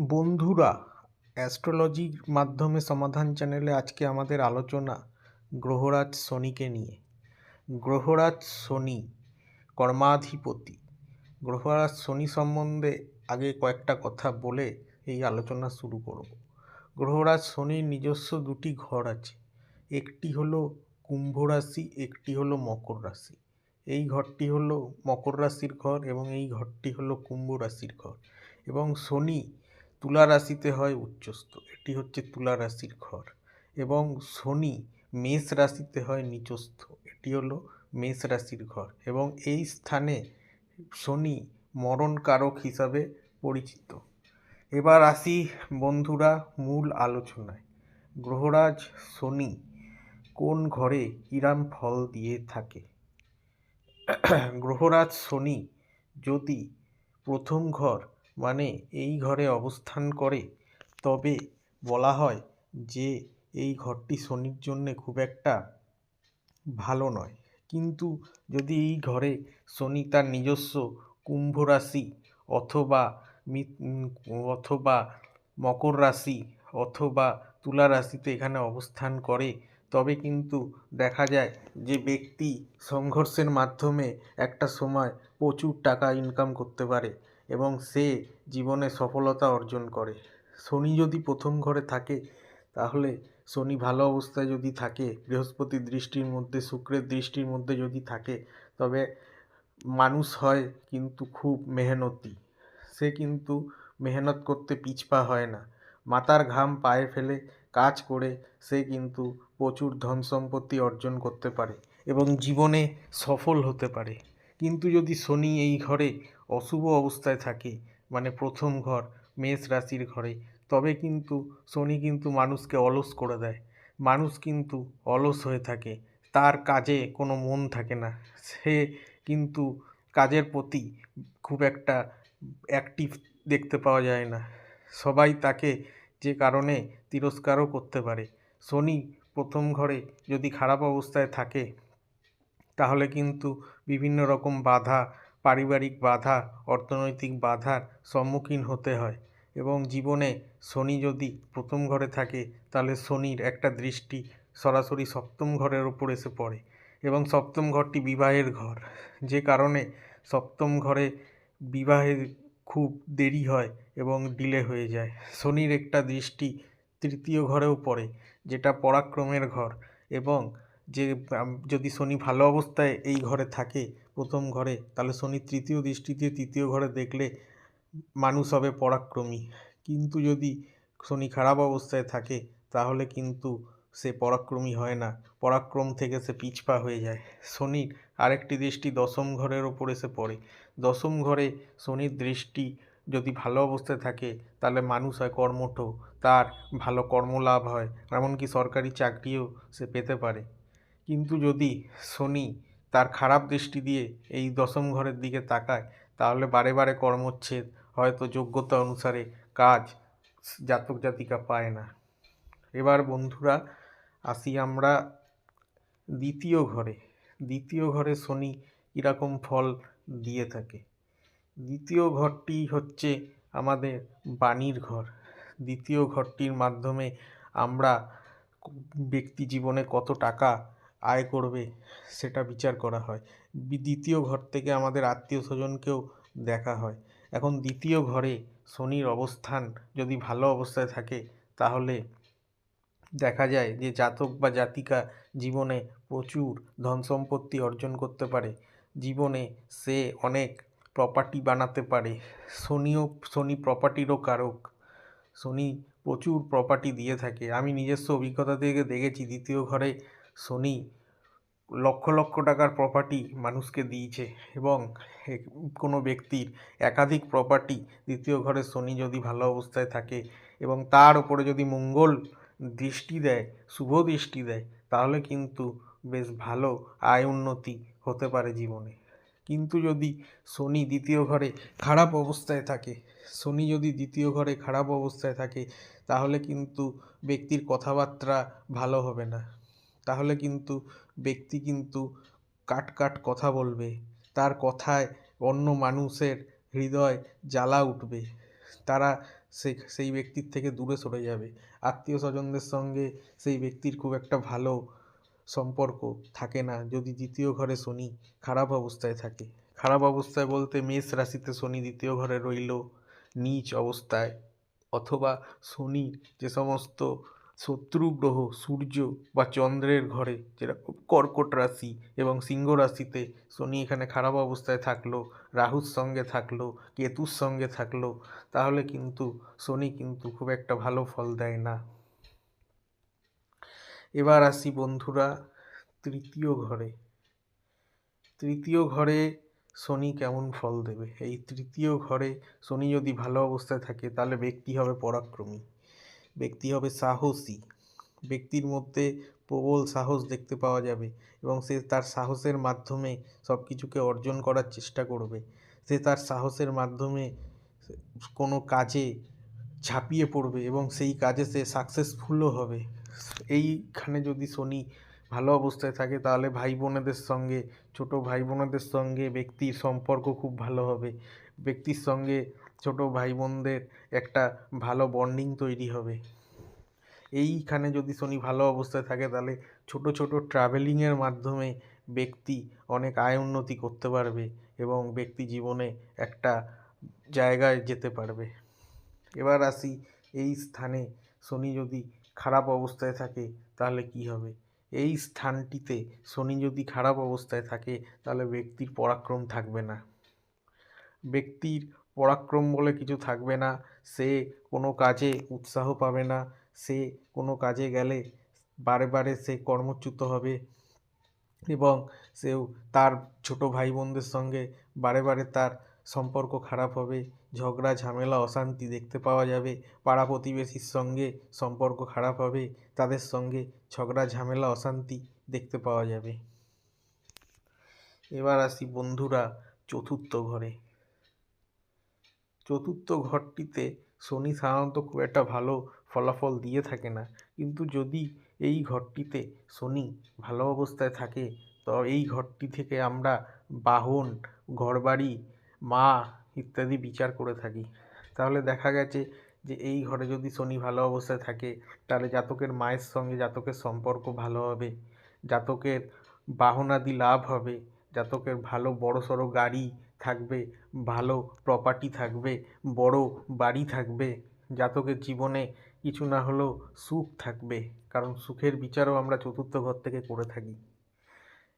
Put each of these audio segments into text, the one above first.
বন্ধুরা অ্যাস্ট্রোলজির মাধ্যমে সমাধান চ্যানেলে আজকে আমাদের আলোচনা গ্রহরাজ শনিকে নিয়ে। গ্রহরাজ শনি কর্মাধিপতি। গ্রহরাজ শনি সম্বন্ধে আগে কয়েকটা কথা বলে এই আলোচনা শুরু করব। গ্রহরাজ শনির নিজস্ব দুটি ঘর আছে। একটি হলো কুম্ভ রাশি, একটি হলো মকর রাশি। এই ঘরটি হলো মকর রাশির ঘর এবং এই ঘরটি হলো কুম্ভ রাশির ঘর। এবং শনি তুলা রাশিতে হয় উচ্চস্থ। এটি হচ্ছে তুলা রাশির ঘর। এবং শনি মেষ রাশিতে হয় নিচস্থ। এটি হলো মেষ রাশির ঘর। এবং এই স্থানে শনি মরণ কারক হিসাবে পরিচিত। এবার আসি বন্ধুরা মূল আলোচনায়। গ্রহরাজ শনি কোন ঘরে কিরাম ফল দিয়ে থাকে? গ্রহরাজ শনি যদি প্রথম ঘর মানে এই ঘরে অবস্থান করে। তবে বলা হয় যে, এই ঘরটি শনির জন্যে খুব একটা ভালো নয়। কিন্তু যদি এই ঘরে শনি তার নিজস্ব কুম্ভ রাশি অথবা অথবা মকর রাশি অথবা তুলা রাশিতে এখানে অবস্থান করে, তবে কিন্তু দেখা যায় যে, ব্যক্তি সংঘর্ষের মাধ্যমে একটা সময় প্রচুর টাকা ইনকাম করতে পারে। এবং সে জীবনে সফলতা অর্জন করে। শনি যদি প্রথম ঘরে থাকে, তাহলে শনি ভালো অবস্থায় যদি থাকে বৃহস্পতির দৃষ্টির মধ্যে, শুক্রের দৃষ্টির মধ্যে যদি থাকে, তবে মানুষ হয় কিন্তু খুব মেহনতি। সে কিন্তু মেহনত করতে পিছপা হয় না। মাথার ঘাম পায়ে ফেলে কাজ করে সে কিন্তু প্রচুর ধন সম্পত্তি অর্জন করতে পারে এবং জীবনে সফল হতে পারে। কিন্তু যদি শনি এই ঘরে অশুভ অবস্থায় থাকে মানে প্রথম ঘর, মেষ রাশির ঘরে। তবে কিন্তু শনি কিন্তু মানুষকে অলস করে দেয়। মানুষ কিন্তু অলস হয়ে থাকে। তার কাজে কোনো মন থাকে না। সে কিন্তু কাজের প্রতি খুব একটা অ্যাক্টিভ দেখতে পাওয়া যায় না। সবাই তাকে যে কারণে তিরস্কারও করতে পারে। শনি প্রথম ঘরে যদি খারাপ অবস্থায় থাকে, তাহলে কিন্তু বিভিন্ন রকম বাধা পারিবারিক বাধা, অর্থনৈতিক বাধার সম্মুখীন হতে হয় এবং জীবনে শনি যদি প্রথম ঘরে থাকে, তাহলে শনির একটা দৃষ্টি সরাসরি সপ্তম ঘরের ওপর এসে পড়ে এবং সপ্তম ঘরটি বিবাহের ঘর। যে কারণে সপ্তম ঘরে বিবাহের খুব দেরি হয় এবং ডিলে হয়ে যায়। শনির একটা দৃষ্টি তৃতীয় ঘরেও পড়ে, যেটা পরাক্রমের ঘর এবং যে, যদি শনি ভালো অবস্থায় এই ঘরে থাকে প্রথম ঘরে, তাহলে শনি তৃতীয় দৃষ্টিতে তৃতীয় ঘরে দেখলে মানুষ হবে পরাক্রমী। কিন্তু যদি শনি খারাপ অবস্থায় থাকে, তাহলে কিন্তু সে পরাক্রমী হয় না। পরাক্রম থেকে সে পিছপা হয়ে যায়। শনির আরেকটি দৃষ্টি দশম ঘরের ওপর এসে পড়ে। দশম ঘরে শনির দৃষ্টি যদি ভালো অবস্থায় থাকে, তাহলে মানুষ হয় কর্মঠ। তার ভালো কর্মলাভ হয়, এমনকি সরকারি চাকরিও সে পেতে পারে। কিন্তু যদি শনি তার খারাপ দৃষ্টি দিয়ে এই দশম ঘরের দিকে তাকায়, তাহলে বারে বারে কর্মচ্ছেদ, হয়তো যোগ্যতা অনুসারে কাজ জাতক জাতিকা পায় না। এবার বন্ধুরা, আসি আমরা দ্বিতীয় ঘরে। দ্বিতীয় ঘরে শনি কীরকম ফল দিয়ে থাকে। দ্বিতীয় ঘরটি হচ্ছে আমাদের বাণীর ঘর। দ্বিতীয় ঘরটির মাধ্যমে আমরা ব্যক্তি জীবনে কত টাকা আয় করবে সেটা বিচার করা হয়। দ্বিতীয় ঘর থেকে আমাদের আত্মীয় স্বজনকেও দেখা হয়। এখন দ্বিতীয় ঘরে শনির অবস্থান যদি ভালো অবস্থায় থাকে, তাহলে দেখা যায় যে জাতক বা জাতিকা জীবনে প্রচুর ধন সম্পত্তি অর্জন করতে পারে। জীবনে সে অনেক প্রপার্টি বানাতে পারে। শনিও, শনি প্রপার্টিরও কারক। শনি প্রচুর প্রপার্টি দিয়ে থাকে। আমি নিজস্ব অভিজ্ঞতা থেকে দেখেছি, দ্বিতীয় ঘরে শনি লক্ষ লক্ষ টাকার প্রপার্টি মানুষকে দিয়েছে এবং কোনো ব্যক্তির একাধিক প্রপার্টি দ্বিতীয় ঘরে শনি যদি ভালো অবস্থায় থাকে এবং তার উপরে যদি মঙ্গল দৃষ্টি দেয়, শুভ দৃষ্টি দেয়, তাহলে কিন্তু বেশ ভালো আয় উন্নতি হতে পারে জীবনে। কিন্তু যদি শনি দ্বিতীয় ঘরে খারাপ অবস্থায় থাকে শনি যদি দ্বিতীয় ঘরে খারাপ অবস্থায় থাকে, তাহলে কিন্তু ব্যক্তির কথাবার্তা ভালো হবে না। তাহলে কিন্তু ব্যক্তি কিন্তু কাট কাট কথা বলবে, তার কথায় অন্য মানুষের হৃদয় জ্বালা উঠবে, তারা সে, সেই ব্যক্তির থেকে দূরে সরে যাবে। আত্মীয় স্বজনদের সঙ্গে সেই ব্যক্তির খুব একটা ভালো সম্পর্ক থাকে না, যদি দ্বিতীয় ঘরে শনি খারাপ অবস্থায় থাকে। খারাপ অবস্থায় বলতে মেষ রাশিতে শনি দ্বিতীয় ঘরে রইল, নীচ অবস্থায়, অথবা শনির যে সমস্ত শত্রু গ্রহ সূর্য বা চন্দ্রের ঘরে যেরকম কর্কট রাশি এবং সিংহ রাশিতে শনি এখানে খারাপ অবস্থায় থাকল, রাহুর সঙ্গে থাকল, কেতুর সঙ্গে থাকল, তাহলে কিন্তু শনি কিন্তু খুব একটা ভালো ফল দেয় না। এবার আসি বন্ধুরা তৃতীয় ঘরে। তৃতীয় ঘরে শনি কেমন ফল দেবে? এই তৃতীয় ঘরে শনি যদি ভালো অবস্থায় থাকে, তাহলে ব্যক্তি হবে পরাক্রমী। ব্যক্তি হবে সাহসী। ব্যক্তির মধ্যে প্রবল সাহস দেখতে পাওয়া যাবে এবং সে তার সাহসের মাধ্যমে সব কিছুকে অর্জন করার চেষ্টা করবে। সে তার সাহসের মাধ্যমে কোনো কাজে ঝাঁপিয়ে পড়বে এবং সেই কাজে সে সাকসেসফুলও হবে। এইখানে যদি শনি ভালো অবস্থায় থাকে, তাহলে ভাই বোনেদের সঙ্গে, ছোট ভাই বোনেদের সঙ্গে ব্যক্তির সম্পর্ক খুব ভালো হবে। ব্যক্তির সঙ্গে ছোট ভাই বোনদের একটা ভালো বন্ডিং তৈরি হবে। এইখানে যদি শনি ভালো অবস্থায় থাকে, তাহলে ছোট ছোট ট্রাভেলিংয়ের মাধ্যমে ব্যক্তি অনেক আয় উন্নতি করতে পারবে এবং ব্যক্তি জীবনে একটা জায়গায় যেতে পারবে। এবার আসি এই স্থানে শনি যদি খারাপ অবস্থায় থাকে, তাহলে কী হবে? এই স্থানটিতে শনি যদি খারাপ অবস্থায় থাকে, তাহলে ব্যক্তির পরাক্রম থাকবে না। ব্যক্তির পরাক্রম বলে কিছু থাকবে না। সে কোনো কাজে উৎসাহ পাবে না। সে কোনো কাজে গেলে বারে বারে সে কর্মচ্যুত হবে এবং সেও তার ছোট ভাই বোনদের সঙ্গে বারে বারে তার সম্পর্ক খারাপ হবে। ঝগড়া, ঝামেলা, অশান্তি দেখতে পাওয়া যাবে। পাড়া প্রতিবেশীর সঙ্গে সম্পর্ক খারাপ হবে। তাদের সঙ্গে ঝগড়া, ঝামেলা, অশান্তি দেখতে পাওয়া যাবে। এবার আসি বন্ধুরা চতুর্থ ঘরে। চতুর্থ ঘরটিতে শনি সাধারণত খুব একটা ভালো ফলাফল দিয়ে থাকে না। কিন্তু যদি এই ঘরটিতে শনি ভালো অবস্থায় থাকে, তো এই ঘরটি থেকে আমরা বাহন, ঘরবাড়ি, মা ইত্যাদি বিচার করে থাকি। তাহলে দেখা গেছে যে এই ঘরে যদি শনি ভালো অবস্থায় থাকে, তাহলে জাতকের মায়ের সঙ্গে জাতকের সম্পর্ক ভালো হবে, জাতকের বাহনাদি লাভ হবে, জাতকের ভালো বড় সড়ো গাড়ি থাকবে, ভালো প্রপার্টি থাকবে, বড় বাড়ি থাকবে, জাতকের জীবনে কিছু না হলেও সুখ থাকবে, কারণ সুখের বিচারও আমরা চতুর্থ ঘর থেকে করে থাকি।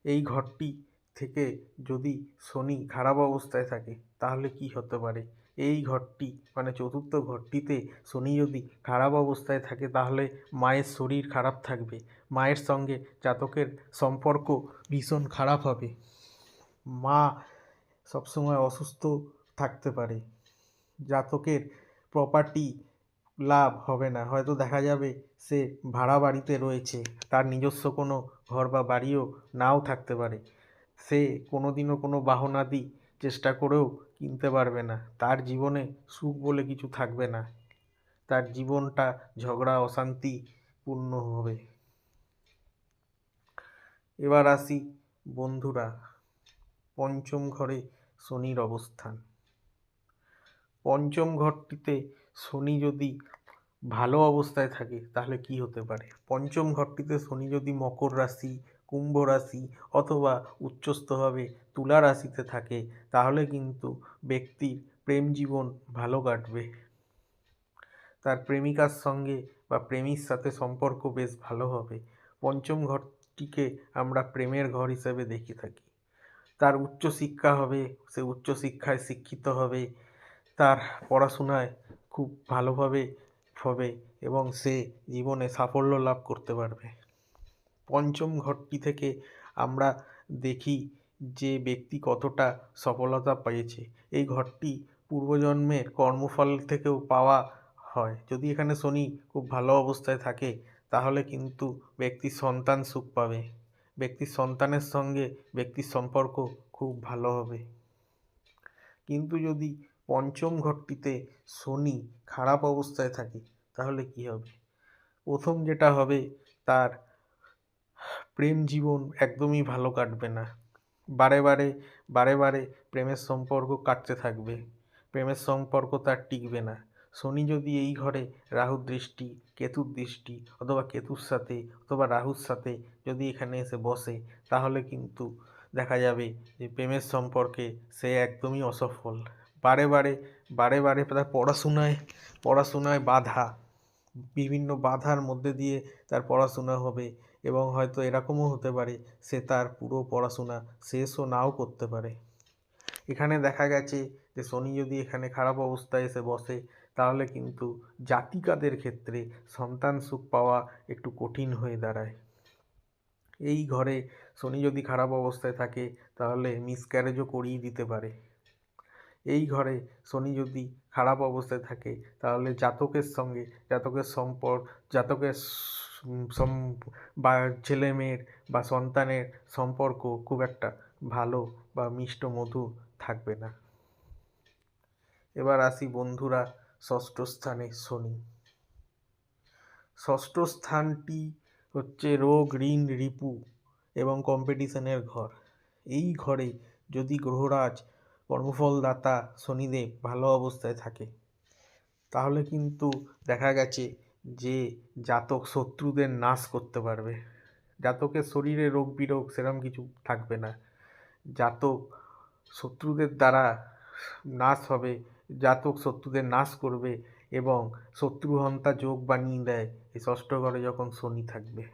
এই ঘরটি থেকে যদি শনি খারাপ অবস্থায় থাকে, তাহলে কি হতে পারে? এই ঘরটি মানে চতুর্থ ঘরটিতে শনি যদি খারাপ অবস্থায় থাকে, তাহলে মায়ের শরীর খারাপ থাকবে। মায়ের সঙ্গে জাতকের সম্পর্ক ভীষণ খারাপ হবে। মা সবসময় অসুস্থ থাকতে পারে। জাতকের প্রপার্টি লাভ হবে না। হয়তো দেখা যাবে সে ভাড়া বাড়িতে রয়েছে, তার নিজস্ব কোনো ঘর বা বাড়িও নাও থাকতে পারে। সে কোনো দিনও কোনো বাহনাদি চেষ্টা করেও কিনতে পারবে না। তার জীবনে সুখ বলে কিছু থাকবে না। তার জীবনটা ঝগড়া অশান্তিপূর্ণ হবে। এবার আসি বন্ধুরা, পঞ্চম ঘরে শনির অবস্থান। পঞ্চম ঘরটিতে শনি যদি ভালো অবস্থায় থাকে, তাহলে কি হতে পারে? পঞ্চম ঘরটিতে শনি যদি মকর রাশি, কুম্ভ রাশি অথবা উচ্চস্থভাবে তুলা রাশিতে থাকে, তাহলে কিন্তু ব্যক্তির প্রেম জীবন ভালো কাটবে। তার প্রেমিকার সঙ্গে বা প্রেমীর সাথে সম্পর্ক বেশ ভালো হবে। পঞ্চম ঘরটিকে আমরা প্রেমের ঘর হিসেবে দেখে থাকি। তার উচ্চশিক্ষা হবে, সে উচ্চশিক্ষায় শিক্ষিত হবে, তার পড়াশোনায় খুব ভালোভাবে হবে এবং সে জীবনে সাফল্য লাভ করতে পারবে। পঞ্চম ঘরটি থেকে আমরা দেখি যে ব্যক্তি কতটা সফলতা পেয়েছে। এই ঘরটি পূর্বজন্মের কর্মফল থেকেও পাওয়া হয়। যদি এখানে শনি খুব ভালো অবস্থায় থাকে, তাহলে কিন্তু ব্যক্তির সন্তান সুখ পাবে। ব্যক্তির সন্তানের সঙ্গে ব্যক্তির সম্পর্ক খুব ভালো হবে। কিন্তু যদি পঞ্চম ঘরটিতে শনি খারাপ অবস্থায় থাকে, তাহলে কি হবে? প্রথম যেটা হবে, তার প্রেম জীবন একদমই ভালো কাটবে না। বারে বারে বারে বারে প্রেমের সম্পর্ক কাটতে থাকবে। প্রেমের সম্পর্ক তার টিকবে না। শনি যদি এই ঘরে রাহুর দৃষ্টি কেতুর দৃষ্টি অথবা কেতুর সাথে অথবা রাহুর সাথে যদি এখানে এসে বসে, তাহলে কিন্তু দেখা যাবে যে প্রেমের সম্পর্কে সে একদমই অসফল। বারে বারে বারে বারে তার পড়াশোনায় পড়াশোনায় বাধা, বিভিন্ন বাধার মধ্যে দিয়ে তার পড়াশোনা হবে এবং হয়তো এরকমও হতে পারে সে তার পুরো পড়াশোনা শেষও নাও করতে পারে। এখানে দেখা গেছে যে শনি যদি এখানে খারাপ অবস্থায় এসে বসে তাহলে কিন্তু জাতিকাদের ক্ষেত্রে সন্তান সুখ পাওয়া একটু কঠিন হয়ে দাঁড়ায়। এই ঘরে শনি যদি খারাপ অবস্থায় থাকে, তাহলে মিসক্যারেজও করিয়ে দিতে পারে। এই ঘরে শনি যদি খারাপ অবস্থায় থাকে, তাহলে জাতকের সঙ্গে, জাতকের সম্পর্ক জাতকের সম- বা ছেলে মেয়ের বা সন্তানের সম্পর্ক খুব একটা ভালো বা মিষ্ট মধু থাকবে না। এবার আসি বন্ধুরা ষষ্ঠ স্থানে শনি। ষষ্ঠ স্থানটি হচ্ছে রোগ, ঋণ, রিপু এবং কম্পিটিশনের ঘর। এই ঘরে যদি গ্রহরাজ, কর্মফলদাতা শনিদেব ভালো অবস্থায় থাকে, তাহলে কিন্তু দেখা গেছে যে জাতক শত্রুদের নাশ করতে পারবে। জাতকের শরীরে রোগ বিরোগ সেরকম কিছু থাকবে না। জাতক শত্রুদের দ্বারা নাশ হবে জাতক শত্রুদের নাশ করবে এবং শত্রুহন্তা যোগ বানিয়ে দেয় এই ষষ্ঠ ঘরে যখন শনি থাকবে।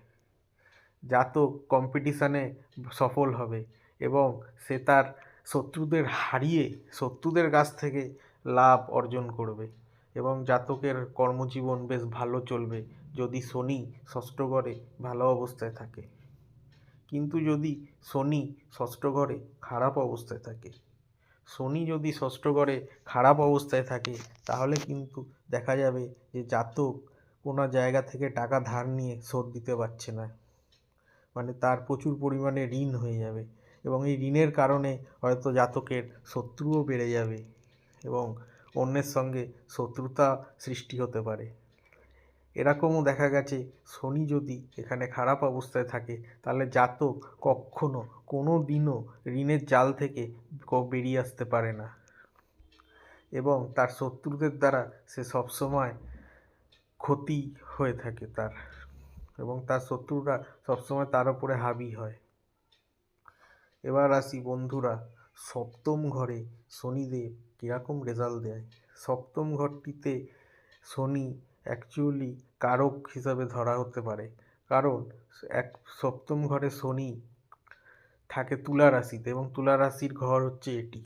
জাতক কম্পিটিশানে সফল হবে এবং সে তার শত্রুদের হারিয়ে শত্রুদের কাছ থেকে লাভ অর্জন করবে এবং জাতকের কর্মজীবন বেশ ভালো চলবে যদি শনি ষষ্ঠ ঘরে ভালো অবস্থায় থাকে। কিন্তু যদি শনি ষষ্ঠ ঘরে খারাপ অবস্থায় থাকে শনি যদি ষষ্ঠ ঘরে খারাপ অবস্থায় থাকে, তাহলে কিন্তু দেখা যাবে যে জাতক কোনো জায়গা থেকে টাকা ধার নিয়ে শোধ দিতে পারছে না। মানে তার প্রচুর পরিমাণে ঋণ হয়ে যাবে এবং এই ঋণের কারণে হয়তো জাতকের শত্রুও বেড়ে যাবে এবং অন্যের সঙ্গে শত্রুতা সৃষ্টি হতে পারে। এরকমও দেখা গেছে, শনি যদি এখানে খারাপ অবস্থায় থাকে, তাহলে জাতক কখনো কোনো দিনও ঋণের জাল থেকে বেরিয়ে আসতে পারে না। এবং তার শত্রুদের দ্বারা সে সবসময় ক্ষতি হয়ে থাকে তার। এবং তার শত্রুরা সবসময় তার উপরে হাবি হয়। এবার আসি বন্ধুরা, সপ্তম ঘরে শনিদেব কীরকম রেজাল্ট দেয়? সপ্তম ঘরটিতে শনি অ্যাকচুয়ালি কারক হিসাবে ধরা হতে পারে। কারণ এক সপ্তম ঘরে শনি থাকে তুলা রাশিতে এবং তুলা রাশির ঘর হচ্ছে এটি।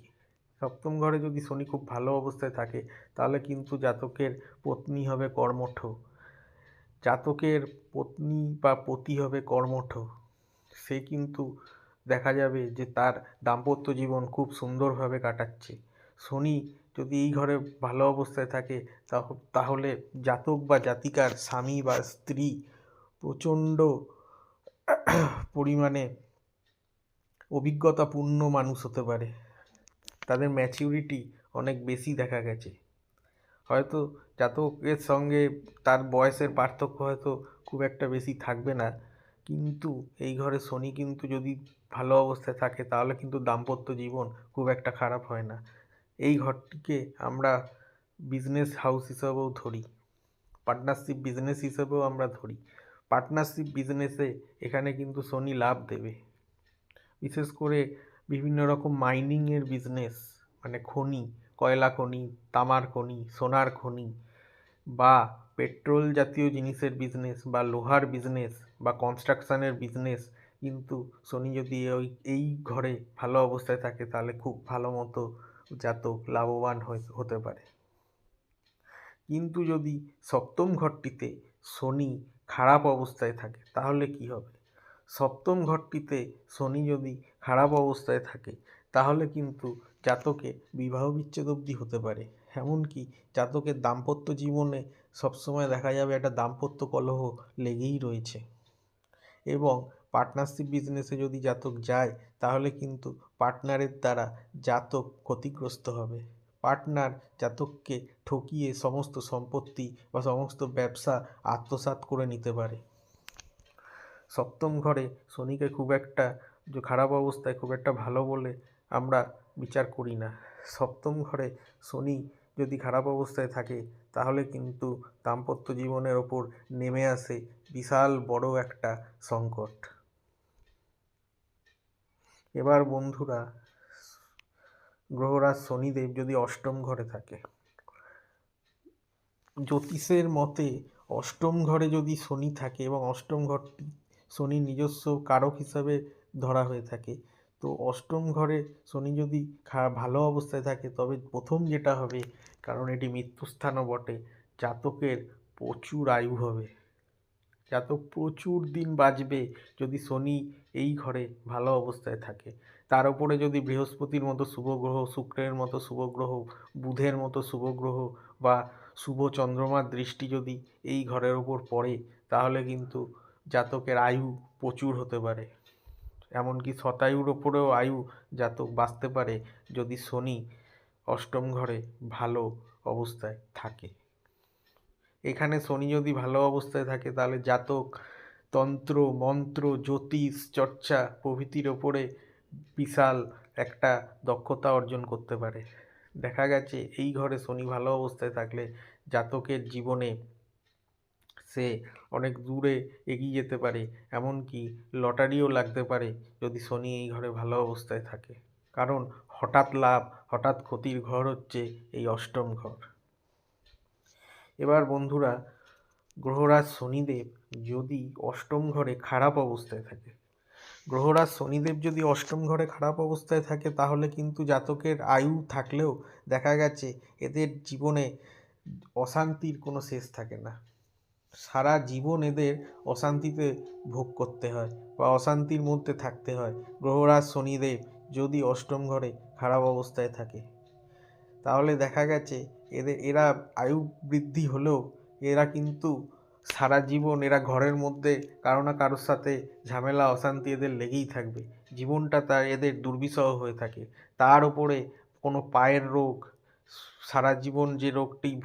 সপ্তম ঘরে যদি শনি খুব ভালো অবস্থায় থাকে, তাহলে কিন্তু জাতকের পত্নী হবে কর্মঠ। জাতকের পত্নী বা পতি হবে কর্মঠ। সে কিন্তু দেখা যাবে যে তার দাম্পত্য জীবন খুব সুন্দরভাবে কাটাচ্ছে। শনি যদি এই ঘরে ভালো অবস্থায় থাকে, তাহ- তাহলে জাতক বা জাতিকার স্বামী বা স্ত্রী প্রচণ্ড পরিমাণে অভিজ্ঞতাপূর্ণ মানুষ হতে পারে। তাদের ম্যাচিউরিটি অনেক বেশি দেখা গেছে। হয়তো জাতকের সঙ্গে তার বয়সের পার্থক্য হয়তো খুব একটা বেশি থাকবে না, কিন্তু এই ঘরে শনি কিন্তু যদি ভালো অবস্থায় থাকে, তাহলে কিন্তু দাম্পত্য জীবন খুব একটা খারাপ হয় না। এই ঘরটিকে আমরা বিজনেস হাউস হিসাবেও ধরি। পার্টনারশিপ বিজনেস হিসেবেও আমরা ধরি। পার্টনারশিপ বিজনেসে এখানে কিন্তু শনি লাভ দেবে। বিশেষ করে বিভিন্ন রকম মাইনিংয়ের বিজনেস মানে খনি, কয়লা খনি, তামার খনি, সোনার খনি বা পেট্রোল জাতীয় জিনিসের বিজনেস বা লোহার বিজনেস বা কনস্ট্রাকশানের বিজনেস কিন্তু শনি যদি ওই, এই ঘরে ভালো অবস্থায় থাকে তাহলে খুব ভালো মতো জাতক লাভবান হতে পারে। কিন্তু যদি সপ্তম ঘরটিতে শনি খারাপ অবস্থায় থাকে, তাহলে কি হবে? সপ্তম ঘরটিতে শনি যদি খারাপ অবস্থায় থাকে, তাহলে কিন্তু জাতকে বিবাহ বিচ্ছেদ অবধি হতে পারে। এমনকি জাতকের দাম্পত্য জীবনে সবসময় দেখা যাবে একটা দাম্পত্য কলহ লেগেই রয়েছে। এবং পার্টনারশিপ বিজনেসে যদি জাতক যায়, তাহলে কিন্তু পার্টনারের দ্বারা জাতক ক্ষতিগ্রস্ত হবে। পার্টনার জাতককে ঠকিয়ে সমস্ত সম্পত্তি বা সমস্ত ব্যবসা আত্মসাৎ করে নিতে পারে। সপ্তম ঘরে শনিকে খুব একটা খারাপ অবস্থায় খুব একটা ভালো বলে আমরা বিচার করি না। সপ্তম ঘরে শনি যদি খারাপ অবস্থায় থাকে, তাহলে কিন্তু দাম্পত্য জীবনের ওপর নেমে আসে বিশাল বড় একটা সংকট। এবার বন্ধুরা, গ্রহরাজ শনিদেব যদি অষ্টম ঘরে থাকে, জ্যোতিষের মতে অষ্টম ঘরে যদি শনি থাকে এবং অষ্টম ঘরটি শনির নিজস্ব কারক হিসাবে ধরা হয়ে থাকে, তো অষ্টম ঘরে শনি যদি ভালো অবস্থায় থাকে, তবে প্রথম যেটা হবে, কারণ এটি মৃত্যুস্থানও বটে, জাতকের প্রচুর আয়ু হবে। জাতক প্রচুর দিন বাঁচবে যদি শনি এই ঘরে ভালো অবস্থায় থাকে। তার উপরে যদি বৃহস্পতির মতো শুভ গ্রহ, শুক্রের মতো শুভ গ্রহ, বুধের মতো শুভ গ্রহ বা শুভ চন্দ্রমার দৃষ্টি যদি এই ঘরের ওপর পড়ে, তাহলে কিন্তু জাতকের আয়ু প্রচুর হতে পারে। এমনকি শতায়ুর ওপরেও আয়ু জাতক বাঁচতে পারে যদি শনি অষ্টম ঘরে ভালো অবস্থায় থাকে। এখানে শনি যদি ভালো অবস্থায় থাকে, তাহলে জাতক, তন্ত্র, মন্ত্র, জ্যোতিষ, চর্চা প্রভৃতির ওপরে বিশাল একটা দক্ষতা অর্জন করতে পারে। দেখা গেছে এই ঘরে শনি ভালো অবস্থায় থাকলে জাতকের জীবনে সে অনেক দূরে এগিয়ে যেতে পারে, এমনকি লটারিও লাগতে পারে যদি শনি এই ঘরে ভালো অবস্থায় থাকে। কারণ হঠাৎ লাভ, হঠাৎ ক্ষতির ঘর হচ্ছে এই অষ্টম ঘর। এবার বন্ধুরা, গ্রহরাজ শনিদেব যদি অষ্টম ঘরে খারাপ অবস্থায় থাকে। গ্রহরাজ শনিদেব যদি অষ্টম ঘরে খারাপ অবস্থায় থাকে, তাহলে কিন্তু জাতকের আয়ু থাকলেও দেখা গেছে এদের জীবনে অশান্তির কোনো শেষ থাকে না। সারা জীবন এদের অশান্তিতে ভোগ করতে হয় বা অশান্তির মধ্যে থাকতে হয়। গ্রহরাজ শনিদেব যদি অষ্টম ঘরে খারাপ অবস্থায় থাকে, তাহলে দেখা গেছে এদের, এরা আয়ু বৃদ্ধি হলেও এরা কিন্তু সারা জীবন এরা ঘরের মধ্যে কারও না কারোর সাথে ঝামেলা, অশান্তি এদের লেগেই থাকবে। জীবনটা তার এদের দুর্বিষহ হয়ে থাকে। তার উপরে কোনো পায়ের রোগ, সারা জীবন যে রোগটি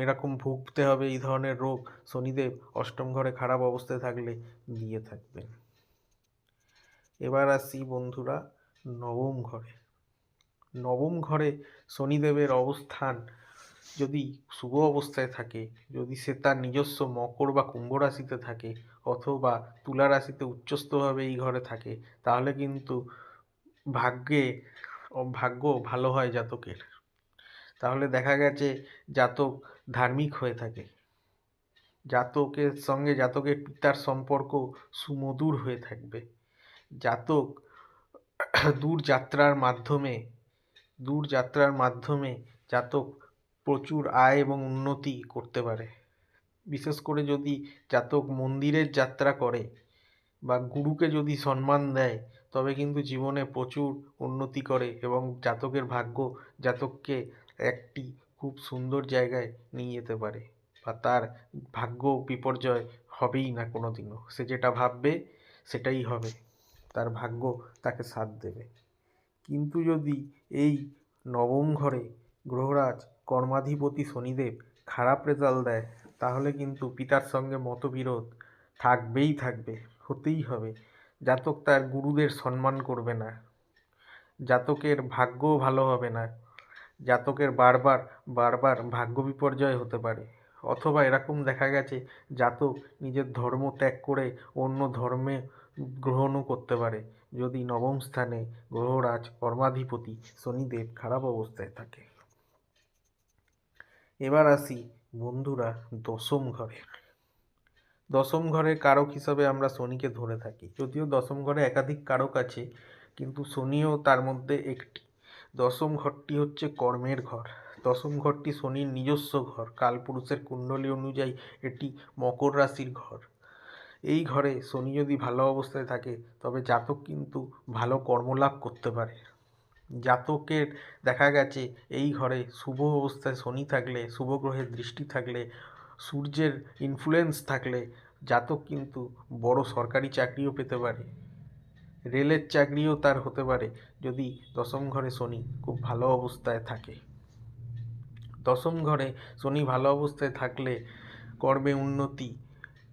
এরকম ভুগতে হবে এই ধরনের রোগ শনিদেব অষ্টম ঘরে খারাপ অবস্থায় থাকলে দিয়ে থাকবে এবার আসি বন্ধুরা নবম ঘরে। নবম ঘরে শনিদেবের অবস্থান যদি শুভ অবস্থায় থাকে, যদি সে তার নিজস্ব মকর বা কুম্ভ রাশিতে থাকে অথবা তুলা রাশিতে উচ্চস্থভাবে এই ঘরে থাকে, তাহলে কিন্তু ভাগ্যে, ভাগ্য ভালো হয় জাতকের। তাহলে দেখা গেছে জাতক ধার্মিক হয়ে থাকে। জাতকের সঙ্গে জাতকের পিতার সম্পর্ক সুমধুর হয়ে থাকবে। জাতক দূর যাত্রার মাধ্যমে দূর যাত্রার মাধ্যমে জাতক প্রচুর আয় এবং উন্নতি করতে পারে। বিশেষ করে যদি জাতক মন্দিরের যাত্রা করে বা গুরুকে যদি সম্মান দেয়, তবে কিন্তু জীবনে প্রচুর উন্নতি করে এবং জাতকের ভাগ্য জাতককে একটি খুব সুন্দর জায়গায় নিয়ে যেতে পারে বা তার ভাগ্য বিপর্যয় হবেই না কোনো দিনও সে যেটা ভাববে, সেটাই হবে। তার ভাগ্য তাকে সাথ দেবে। কিন্তু যদি এই নবম ঘরে গ্রহরাজ কর্মাধিপতি শনিদেব খারাপ রেজাল্ট দেয়, তাহলে কিন্তু পিতার সঙ্গে মতবিরোধ থাকবেই থাকবে, হতেই হবে। জাতক তার গুরুদের সম্মান করবে না। জাতকের ভাগ্যও ভালো হবে না। জাতকের বারবার বারবার ভাগ্য বিপর্যয় হতে পারে। অথবা এরকম দেখা গেছে, জাতক নিজের ধর্ম ত্যাগ করে অন্য ধর্মে গ্রহণও করতে পারে। যদি নবম স্থানে গ্রহরাজ কর্মাধিপতি শনিদেব খারাপ অবস্থায় থাকে। এবার আসি বন্ধুরা দশম ঘরে। দশম ঘরের কারক হিসাবে আমরা শনিকে ধরে থাকি। যদিও দশম ঘরে একাধিক কারক আছে, কিন্তু শনিও তার মধ্যে একটি। দশম ঘরটি হচ্ছে কর্মের ঘর। দশম ঘরটি শনির নিজস্ব ঘর। কালপুরুষের কুণ্ডলী অনুযায়ী এটি মকর রাশির ঘর। এই ঘরে শনি যদি ভালো অবস্থায় থাকে, তবে জাতক কিন্তু ভালো কর্মলাভ করতে পারে। জাতকের দেখা গেছে, এই ঘরে শুভ অবস্থায় শনি থাকলে, শুভ গ্রহের দৃষ্টি থাকলে, সূর্যের ইনফ্লুয়েন্স থাকলে, জাতক কিন্তু বড় সরকারি চাকরিও পেতে পারে। রেলের চাকরিও তার হতে পারে, যদি দশম ঘরে শনি খুব ভালো অবস্থায় থাকে। দশম ঘরে শনি ভালো অবস্থায় থাকলে কর্মে উন্নতি,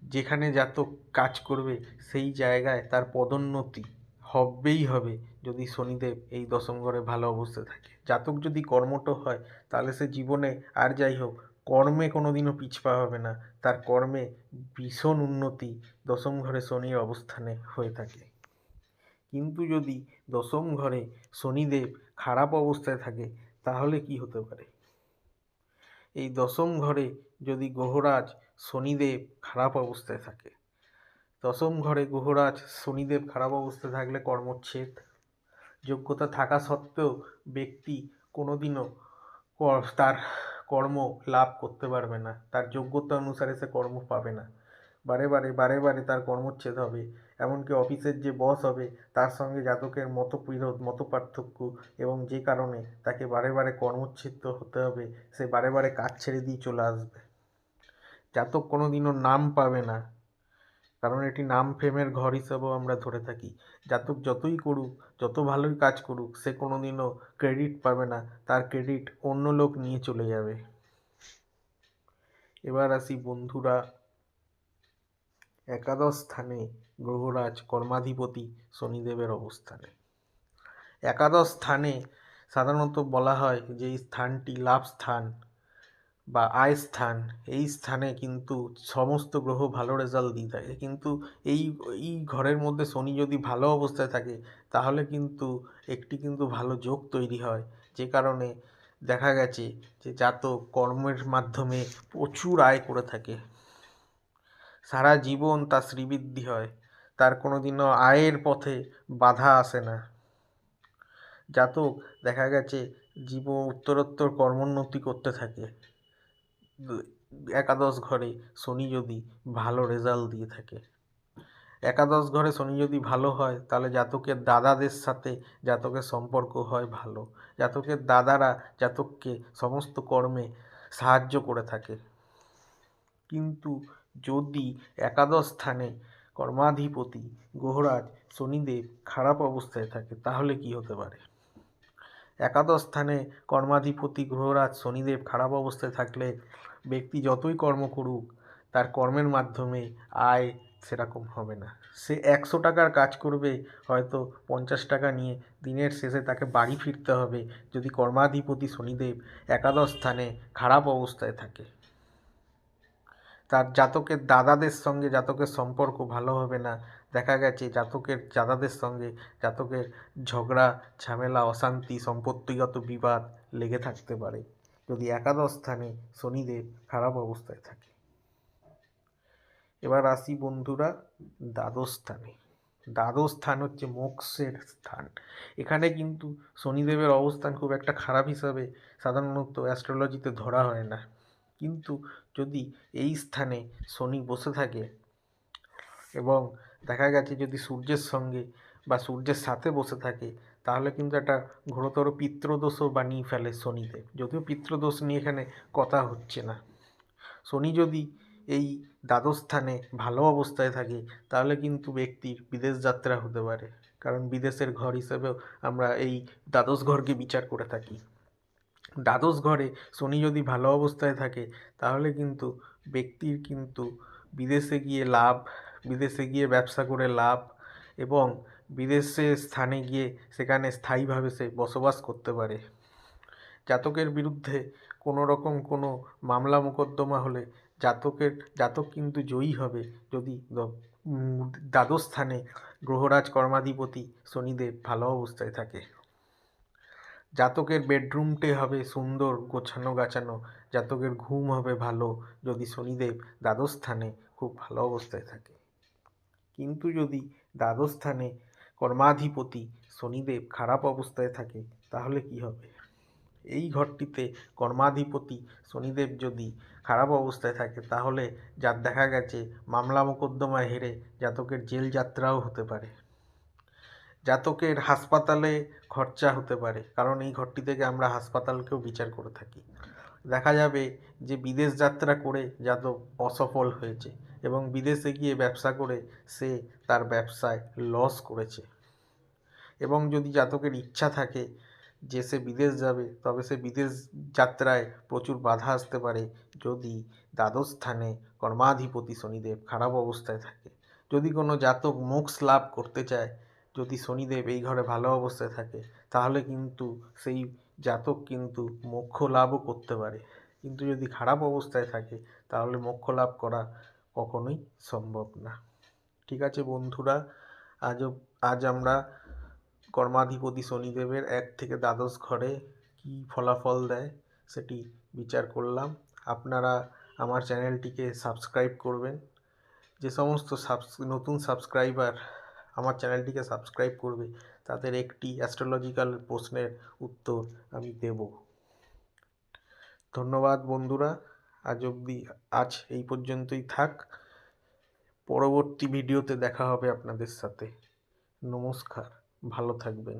যেখানে জাতক কাজ করবে, সেই জায়গায় তার পদোন্নতি হবেই হবে। যদি শনিদেব এই দশম ঘরে ভালো অবস্থায় থাকে। জাতক যদি কর্মঠ হয়, তাহলে সে জীবনে আর যাই হোক, কর্মে কোনো দিনও পিছপা হবে না। তার কর্মে ভীষণ উন্নতি দশম ঘরে শনির অবস্থানে হয়ে থাকে। কিন্তু যদি দশম ঘরে শনিদেব খারাপ অবস্থায় থাকে, তাহলে কি হতে পারে? এই দশম ঘরে যদি গ্রহরাজ শনিদেব খারাপ অবস্থায় থাকে, দশম ঘরে গ্রহরাজ শনিদেব খারাপ অবস্থায় থাকলে কর্মচ্ছেদ যোগ্যতা থাকা সত্ত্বেও ব্যক্তি কোনোদিনও কর- তার কর্ম লাভ করতে পারবে না। তার যোগ্যতা অনুসারে সে কর্ম পাবে না। বারে বারে বারে বারে তার কর্মচ্ছেদ হবে। এমনকি অফিসের যে বস হবে, তার সঙ্গে জাতকের মতবিরোধ মত পার্থক্য এবং যে কারণে তাকে বারে বারে কর্মচ্ছেদ হতে হবে, সে বারে বারে কাজ ছেড়ে দিয়ে চলে আসবে। জাতক কোনোদিনও নাম পাবে না। কারণ এটি নাম ফেমের ঘর হিসাবেও আমরা ধরে থাকি। জাতক যতই করুক, যত ভালোই কাজ করুক, সে কোনোদিনও ক্রেডিট পাবে না, তার ক্রেডিট অন্য লোক নিয়ে চলে যাবে। এবার আসি বন্ধুরা, একাদশ স্থানে গ্রহরাজ কর্মাধিপতি শনিদেবের অবস্থানে। একাদশ স্থানে সাধারণত বলা হয় যে এই স্থানটি লাভ স্থান। বা আয় স্থান, এই স্থানে কিন্তু সমস্ত গ্রহ ভালো রেজাল্ট দিয়ে থাকে। কিন্তু এই এই ঘরের মধ্যে শনি যদি ভালো অবস্থায় থাকে, তাহলে কিন্তু একটি কিন্তু ভালো যোগ তৈরি হয়। যে কারণে দেখা গেছে যে জাতক কর্মের মাধ্যমে প্রচুর আয় করে থাকে। সারা জীবন তার শ্রীবৃদ্ধি হয়, তার কোনো দিনও আয়ের পথে বাধা আসে না। জাতক দেখা গেছে জীব উত্তরোত্তর কর্মোন্নতি করতে থাকে। একাদশ ঘরে শনি যদি ভালো রেজাল্ট দিয়ে থাকে। একাদশ ঘরে শনি যদি ভালো হয়, তাহলে জাতকের দাদাদের সাথে জাতকের সম্পর্ক হয় ভালো। জাতকের দাদারা জাতককে সমস্ত কর্মে সাহায্য করে থাকে। কিন্তু যদি একাদশ স্থানে কর্মাধিপতি গ্রহরাজ শনিদেব খারাপ অবস্থায় থাকে, তাহলে কি হতে পারে? একাদশ স্থানে কর্মাধিপতি গ্রহরাজ শনিদেব খারাপ অবস্থায় থাকলে ব্যক্তি যতই কর্ম করুক, তার কর্মের মাধ্যমে আয় সেরকম হবে না। সে একশো টাকার কাজ করবে, হয়তো পঞ্চাশ টাকা নিয়ে দিনের শেষে তাকে বাড়ি ফিরতে হবে যদি কর্মাধিপতি শনিদেব একাদশ স্থানে খারাপ অবস্থায় থাকে। তার জাতকের দাদাদের সঙ্গে জাতকের সম্পর্ক ভালো হবে না। দেখা গেছে জাতকের, দাদাদের সঙ্গে জাতকের ঝগড়া, ঝামেলা, অশান্তি, সম্পত্তিগত বিবাদ লেগে থাকতে পারে। যদি একাদশ স্থানে শনিদেব খারাপ অবস্থায় থাকে। এবার আসি বন্ধুরা দ্বাদশ স্থানে। দ্বাদশ স্থান হচ্ছে মোক্ষের স্থান। এখানে কিন্তু শনিদেবের অবস্থান খুব একটা খারাপ হিসাবে সাধারণত অ্যাস্ট্রোলজিতে ধরা হয় না। কিন্তু যদি এই স্থানে শনি বসে থাকে এবং দেখা গেছে যদি সূর্যের সঙ্গে বা সূর্যের সাথে বসে থাকে তাহলে কিন্তু একটা ঘোরতর পিতৃদোষও বানিয়ে ফেলে শনিতে যদিও পিতৃদোষ নিয়ে এখানে কথা হচ্ছে না। শনি যদি এই দ্বাদশ স্থানে ভালো অবস্থায় থাকে, তাহলে কিন্তু ব্যক্তির বিদেশ যাত্রা হতে পারে। কারণ বিদেশের ঘর হিসেবেও আমরা এই দ্বাদশ ঘরকে বিচার করে থাকি। দ্বাদশ ঘরে শনি যদি ভালো অবস্থায় থাকে, তাহলে কিন্তু ব্যক্তির কিন্তু বিদেশে গিয়ে লাভ, বিদেশে গিয়ে ব্যবসা করে লাভ এবং বিদেশের স্থানে গিয়ে সেখানে স্থায়ীভাবে সে বসবাস করতে পারে। জাতকের বিরুদ্ধে কোনো রকম কোনো মামলা মোকদ্দমা হলে জাতকের, জাতক কিন্তু জয়ী হবে যদি দ্বাদশ স্থানে গ্রহরাজ কর্মাধিপতি শনিদেব ভালো অবস্থায় থাকে। জাতকের বেডরুমটে হবে সুন্দর গোছানো গাছানো, জাতকের ঘুম হবে ভালো যদি শনিদেব দ্বাদশ স্থানে খুব ভালো অবস্থায় থাকে। কিন্তু যদি দ্বাদশ স্থানে কর্মাধিপতি শনিদেব খারাপ অবস্থায় থাকে, তাহলে কি হবে? এই ঘরটিতে কর্মাধিপতি শনিদেব যদি খারাপ অবস্থায় থাকে, তাহলে যার দেখা গেছে, মামলা মোকদ্দমায় হেরে জাতকের জেল যাত্রাও হতে পারে। জাতকের হাসপাতালে খরচা হতে পারে, কারণ এই ঘরটি থেকে আমরা হাসপাতালকেও বিচার করে থাকি। দেখা যাবে যে বিদেশ যাত্রা করে জাতক অসফল হয়েছে। এবং বিদেশে গিয়ে ব্যবসা করে সে তার ব্যবসায় লস করেছে। এবং যদি জাতকের ইচ্ছা থাকে যে সে বিদেশ যাবে, তবে সে বিদেশ যাত্রায় প্রচুর বাধা আসতে পারে যদি দ্বাদশ স্থানে কর্মাধিপতি শনিদেব খারাপ অবস্থায় থাকে। যদি কোনো জাতক মোক্ষ লাভ করতে চায়, যদি শনিদেব এই ঘরে ভালো অবস্থায় থাকে, তাহলে কিন্তু সেই জাতক কিন্তু মোক্ষ লাভও করতে পারে। কিন্তু যদি খারাপ অবস্থায় থাকে, তাহলে মোক্ষ লাভ করা কখনোই সম্ভব না। ঠিক আছে বন্ধুরা আজও আজ আমরা কর্মাধিপতি শনিদেবের এক থেকে দ্বাদশ ঘরে কী ফলাফল দেয় সেটি বিচার করলাম। আপনারা আমার চ্যানেলটিকে সাবস্ক্রাইব করবেন। যে সমস্ত সাবস, নতুন সাবস্ক্রাইবার আমার চ্যানেলটিকে সাবস্ক্রাইব করবে, তাদের একটি অ্যাস্ট্রোলজিক্যাল প্রশ্নের উত্তর আমি দেব। ধন্যবাদ বন্ধুরা। আজ অবধি আজ এই পর্যন্তই থাক। পরবর্তী ভিডিওতে দেখা হবে আপনাদের সাথে। নমস্কার, ভালো থাকবেন।